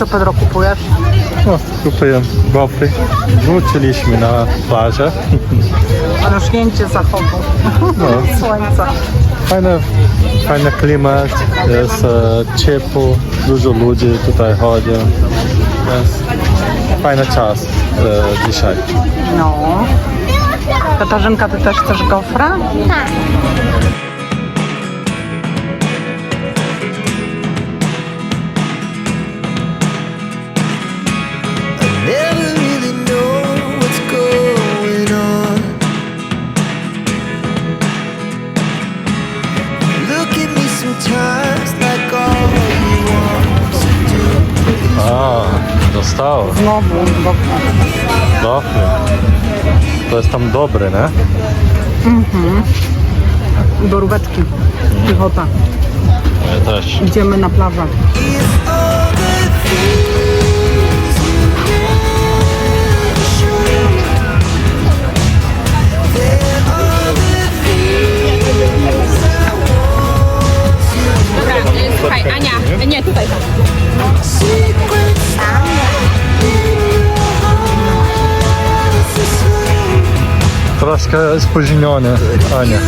Co Pedro kupujesz? No, kupuję gofry. Wróciliśmy na plażę. Rośnięcie zachodu. No, Słońca. fajny, fajny klimat, jest e, ciepło, dużo ludzi tutaj chodzi. Jest fajny czas e, dzisiaj. No. Katarzynka, ty też chcesz gofra? Never dostało. Znowu gofra. Gofry. To jest tam dobre, nie? Boróweczki. Piechota. Ja też. Idziemy na plażę. Slow. Troszkę spóźnione, Ania.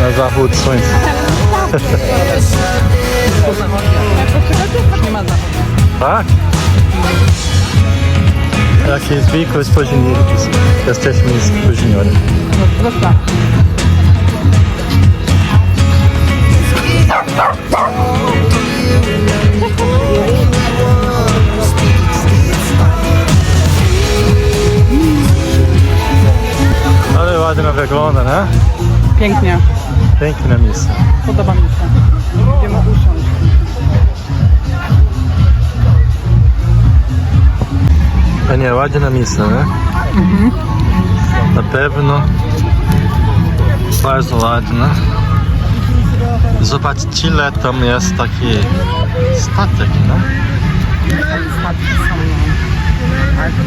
Na zachód słońca. Nie ma zachodu. Tak? Jakie zwykłe spóźnienie. Jesteśmy spóźnieni. No, proszę. Ale ładnie wygląda, nie? Pięknie. Piękne miejsce. Podoba mi się. Idziemy usiąść. A nie, ładne miejsce, nie? Na pewno. Bardzo ładne. Zobaczcie, ile tam jest taki statek, no? Statki są,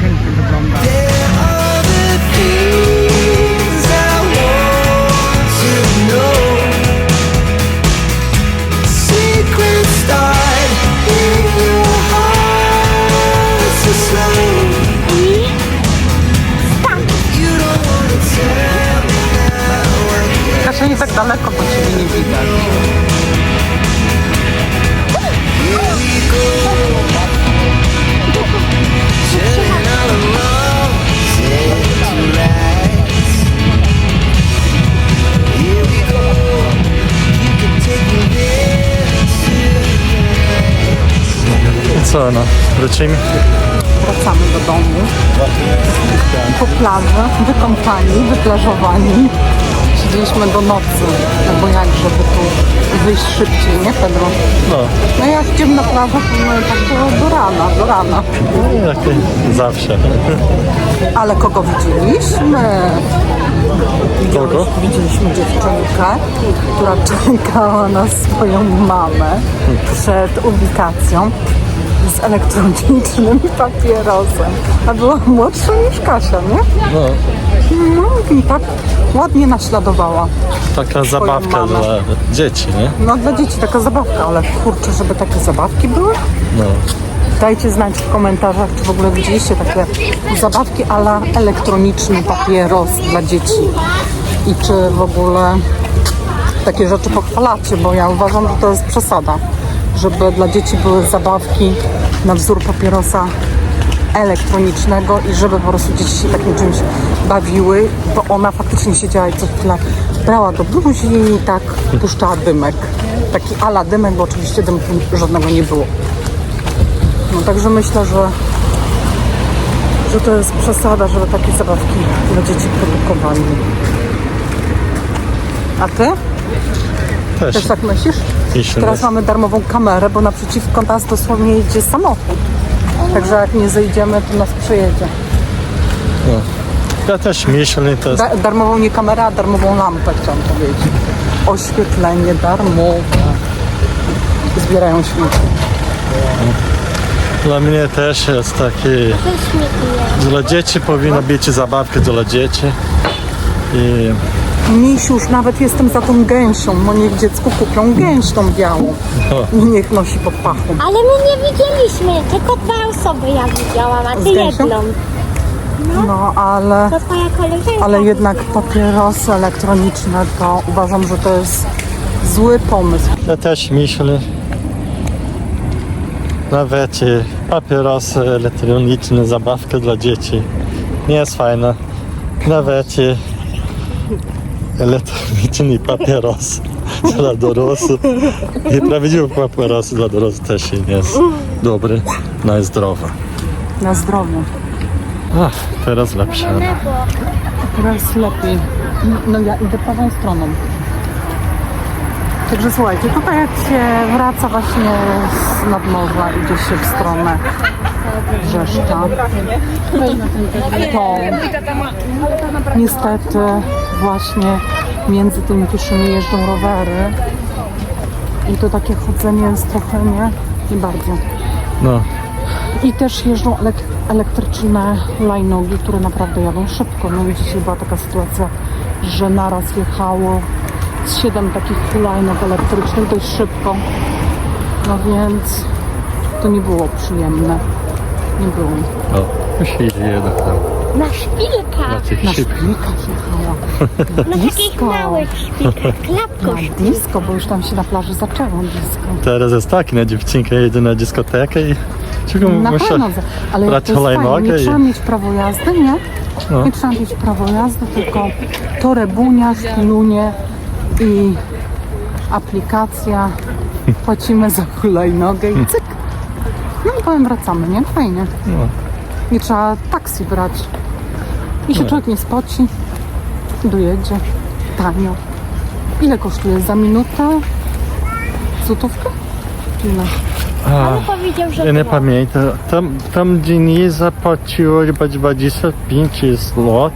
pięknie wygląda. Daleko, bo ciebie nie widać. Co, no? Wrócimy? Wracamy do domu. Po plaży, wykąpani, wyplażowani. Siedzieliśmy do nocy, no bo jak, żeby tu wyjść szybciej, nie Pedro? No, No jak idziemy na plażę, my tak do, do rana, do rana. jakie zawsze. Ale kogo widzieliśmy? Kogo? Widzieliśmy dziewczynkę, która czekała na swoją mamę przed ubikacją z elektronicznym papierosem. A była młodsza niż Kasia, nie? No, No i tak ładnie naśladowała. taka zabawka mamę. dla dzieci, nie? No dla dzieci taka zabawka, ale kurczę, żeby takie zabawki były? No. Dajcie znać w komentarzach, czy w ogóle widzieliście takie zabawki ala elektroniczny papieros dla dzieci. I czy w ogóle takie rzeczy pochwalacie, bo ja uważam, że to jest przesada. Żeby dla dzieci były zabawki na wzór papierosa elektronicznego i żeby po prostu dzieci się takim czymś bawiły, bo ona faktycznie siedziała i co chwilę brała do buzi i tak puszczała dymek. Taki ala dymek, bo oczywiście dymku żadnego nie było. No także myślę, że, że to jest przesada, żeby takie zabawki dla dzieci produkowali. A ty? Też. Też tak myślisz? Teraz mamy darmową kamerę, bo naprzeciwko nas dosłownie jedzie samochód. Także jak nie zejdziemy, to nas przejedzie. Ja też myślę, to jest Da, darmową nie kamerę, a darmową lampę chciałam powiedzieć. Oświetlenie darmowe. Zbierają światło. Dla mnie też jest taki. Dla dzieci powinno być zabawki dla dzieci. I już nawet jestem za tą gęsią, bo niech dziecku kupią gęś tą białą i niech nosi pod pachą. Ale my nie widzieliśmy, tylko dwie osoby ja widziałam, a ty Z gęsią? jedną. No ale, To twoja koleżanka. ale jednak papierosy elektroniczne to uważam, że to jest zły pomysł. Ja też myślę, nawet e, papierosy elektroniczne, zabawka dla dzieci nie jest fajna. Nawet e, elektroniczny papieros dla dorosłych i prawdziwy papieros dla dorosłych też nie jest dobry na zdrowie. Na zdrowie. Ach, teraz lepsze. Teraz lepiej. No, no ja idę prawą stroną. Także słuchajcie, tutaj jak się wraca właśnie z nadmorza, idzie się w stronę Brzeszcza, to niestety właśnie między tymi pieszymi jeżdżą rowery i to takie chodzenie jest trochę nie, nie bardzo. No, I też jeżdżą elek- elektryczne lajnogi, które naprawdę jadą szybko. No i dzisiaj była taka sytuacja, że naraz jechało z siedem takich hulajnog elektrycznych dość szybko. No więc to nie było przyjemne. Nie było. no, musieli jeden tam. Na szpilkach, Na tych Na szpilkach jechała. na takich Disco. małych szpilkach, klapko Na disco, bo już tam się na plaży zaczęło disco. Teraz jest tak, na dziewczynkę jedzie na dyskotekę i czego Na muszę pewno, ale brać to jest fajne, nie trzeba mieć prawo jazdy, nie? No. Nie trzeba mieć prawo jazdy, tylko torebunia, szpilunie i aplikacja. Płacimy za hulajnogę i cyk. No i potem wracamy, nie? Fajnie. No. Nie trzeba taksi brać. I się człowiek nie spoci. Dojedzie. Tanio. Ile kosztuje za minutę? Złotówkę? Ile? Ale powiedział, że Ja nie było. pamiętam. Tam, tam Denise zapłaciło chyba 25 zł.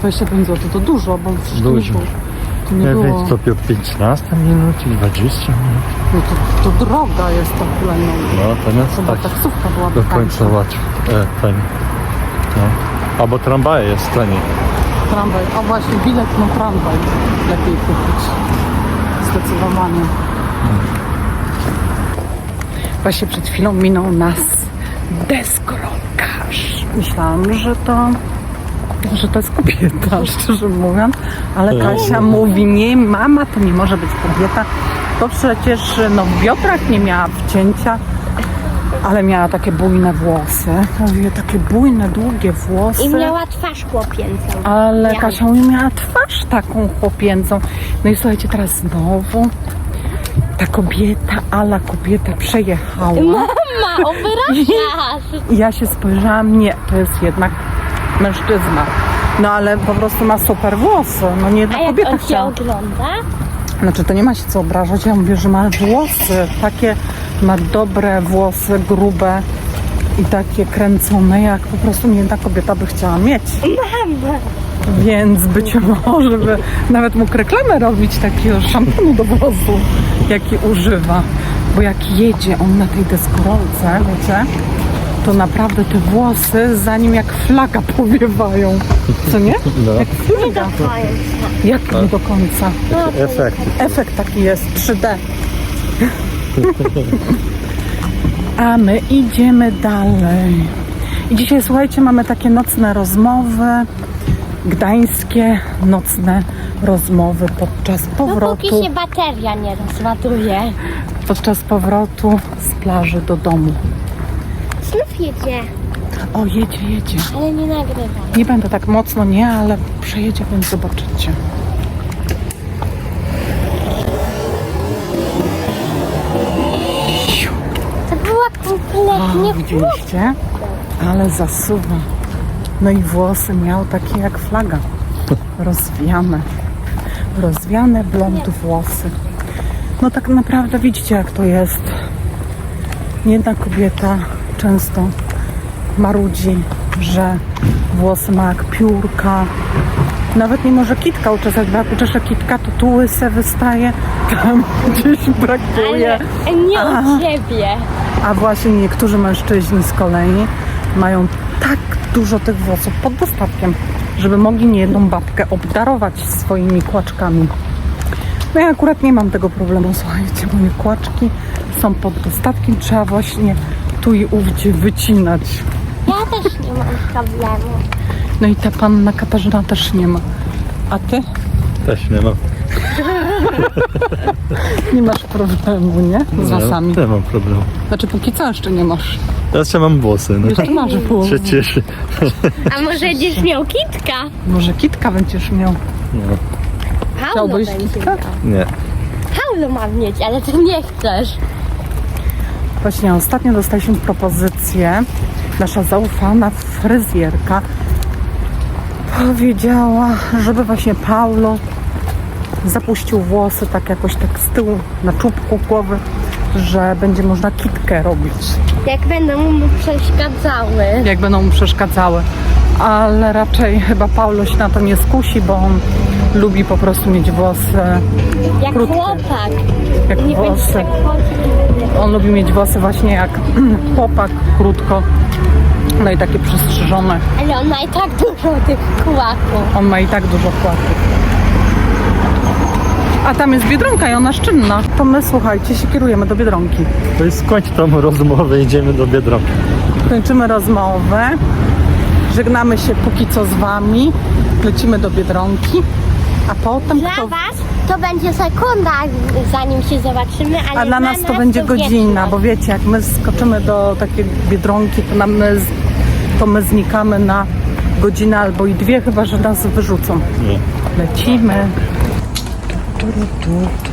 25 zł to dużo, bo przecież to nie Dużo. było. To nie Ja było. wiem, to było 15 minut czy 20 minut. No to, to droga jest ta hulajnoga. No to nie Chyba jest tak taksówka była do końca łatwo. E. No. Albo tramwaj jest taniej. Tramwaj. A właśnie, bilet na tramwaj lepiej kupić. Zdecydowanie. Właśnie przed chwilą minął nas deskorolkarz. Myślałam, że to że to jest kobieta, szczerze mówiąc, ale Kasia mówi, nie, mama to nie może być kobieta, to przecież no, w biodrach nie miała wcięcia, ale miała takie bujne włosy. Mówię, takie bujne, długie włosy. I miała twarz chłopięcą. Ale Ja. Kasia mówi, miała twarz taką chłopięcą. No i słuchajcie, teraz znowu ta kobieta, ala kobieta przejechała. Mama, obrażasz! I ja się spojrzałam, nie, to jest jednak mężczyzna. No ale po prostu ma super włosy. No nie jedna A jak kobieta on cię chciała. ogląda? Znaczy to nie ma się co obrażać. Ja mówię, że ma włosy takie, ma dobre włosy, grube i takie kręcone, jak po prostu nie jedna kobieta by chciała mieć. Mama! Więc być może by nawet mógł reklamę robić takiego szamponu do włosów, jaki używa. Bo jak jedzie on na tej deskorolce, wiecie, to naprawdę te włosy za nim jak flaga powiewają. Co nie? No. Jak flaga. Jak nie do końca. Efekt. Efekt taki jest 3D. A my idziemy dalej. I dzisiaj słuchajcie, mamy takie nocne rozmowy, gdańskie nocne rozmowy podczas Dopóki powrotu, się bateria nie rozładuje. podczas powrotu z plaży do domu. Znów jedzie, O, jedzie, jedzie. ale nie nagrywa. Nie będę tak mocno, nie, ale przejedzie, więc zobaczycie. To była kompletnie Widzieliście? Ale zasuwa. No i włosy miał takie jak flaga. Rozwiane. Rozwiane blond włosy. No tak naprawdę widzicie jak to jest. Jedna kobieta często marudzi, że włosy ma jak piórka. Nawet nie może kitka uczesać, bo jak uczesze kitka, to tu łyse wystaje, tam gdzieś brakuje. Ale nie od ciebie. A właśnie niektórzy mężczyźni z kolei mają tak dużo tych włosów pod dostatkiem, żeby mogli niejedną babkę obdarować swoimi kłaczkami. No ja akurat nie mam tego problemu, słuchajcie, moje kłaczki są pod dostatkiem, trzeba właśnie tu i ówdzie wycinać. Ja też nie mam problemu. No i ta panna Katarzyna też nie ma. A ty? Też nie mam. Nie masz problemu, nie? Z włosami. Nie mam problemu. Znaczy póki co jeszcze nie masz. Teraz ja mam włosy, no. Jeszcze masz włosy. Cieszę. A może będziesz miał kitka? Może kitka będziesz miał. No. Paulo Chciałbyś będzie kitka? miał. Nie. Paulo ma mieć, ale ty nie chcesz. Właśnie ostatnio dostaliśmy propozycję. Nasza zaufana fryzjerka powiedziała, żeby właśnie Paulo zapuścił włosy tak jakoś tak z tyłu na czubku głowy, że będzie można kitkę robić, Jak będą mu przeszkadzały. jak będą mu przeszkadzały. Ale raczej chyba Paulo się na to nie skusi, bo on lubi po prostu mieć włosy Jak Krótkie. chłopak. jak Nie włosy. tak. On lubi mieć włosy właśnie jak chłopak, krótko. No i takie przystrzyżone. Ale on ma i tak dużo tych kłaków. On ma i tak dużo płatów. A tam jest Biedronka i ona szczynna. To my, słuchajcie, się kierujemy do Biedronki. To jest skończ tą rozmowę, idziemy do Biedronki. Kończymy rozmowę. Żegnamy się póki co z Wami. Lecimy do Biedronki. A potem Dla kto... was to będzie sekunda, zanim się zobaczymy, ale A dla nas to będzie godzina, bo wiecie, jak my skoczymy do takiej Biedronki, to, nam my, to my znikamy na godzinę albo i dwie, chyba że nas wyrzucą. Nie. Lecimy. Tu, tu, tu,